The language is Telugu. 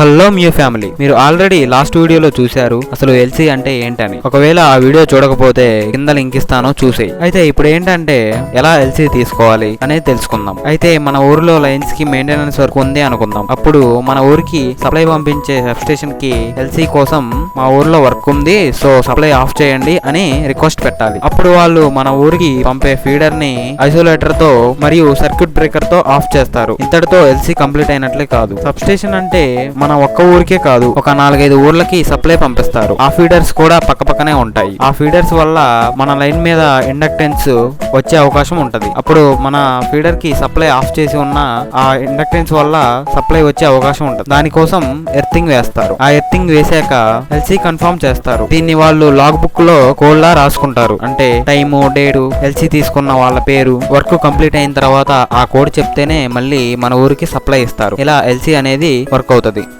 హలో మ్యూ ఫ్యామిలీ మీరు ఆల్రెడీ లాస్ట్ వీడియోలో చూశారు. అసలు ఎల్సీ అంటే ఏంటని. ఒకవేళ ఆ వీడియో చూడకపోతే కింద లింక్ ఇస్తాను చూసేయి. అయితే ఇప్పుడు ఏంటంటే ఎలా ఎల్సీ తీసుకోవాలి అనేది తెలుసుకుందాం. అయితే మన ఊర్లో లైన్స్కి మెయింటెనెన్స్ వర్క్ ఉంది అనుకుందాం. అప్పుడు మన ఊరికి సప్లై పంపించే సబ్ స్టేషన్కి ఎల్సీ కోసం మా ఊర్లో వర్క్ ఉంది సో సప్లై ఆఫ్ చేయండి అని రిక్వెస్ట్ పెట్టాలి. అప్పుడు వాళ్ళు మన ఊరికి పంపే ఫీడర్ని ఐసోలేటర్తో మరియు సర్క్యూట్ బ్రేకర్తో ఆఫ్ చేస్తారు. ఇంతటితో ఎల్సీ కంప్లీట్ అయినట్లే కాదు. సబ్ స్టేషన్ అంటే మన మన ఒక్క ఊరికే కాదు ఒక నాలుగైదు ఊర్లకి సప్లై పంపిస్తారు. ఆ ఫీడర్స్ కూడా పక్క పక్కనే ఉంటాయి. ఆ ఫీడర్స్ వల్ల మన లైన్ మీద ఇండక్టెన్స్ వచ్చే అవకాశం ఉంటది. అప్పుడు మన ఫీడర్కి సప్లై ఆఫ్ చేసి ఉన్న ఆ ఇండక్టెన్స్ వల్ల సప్లై వచ్చే అవకాశం ఉంటది. దానికోసం ఎర్తింగ్ వేస్తారు. ఆ ఎర్తింగ్ వేసాక ఎల్సీ కన్ఫర్మ్ చేస్తారు. దీన్ని వాళ్ళు లాగ్ బుక్లో కోడ్ లా రాసుకుంటారు. అంటే టైము డేటు ఎల్సీ తీసుకున్న వాళ్ళ పేరు వర్క్ కంప్లీట్ అయిన తర్వాత ఆ కోడ్ చెప్తేనే మళ్ళీ మన ఊరికి సప్లై ఇస్తారు. ఇలా ఎల్సీ అనేది వర్క్ అవుతుంది.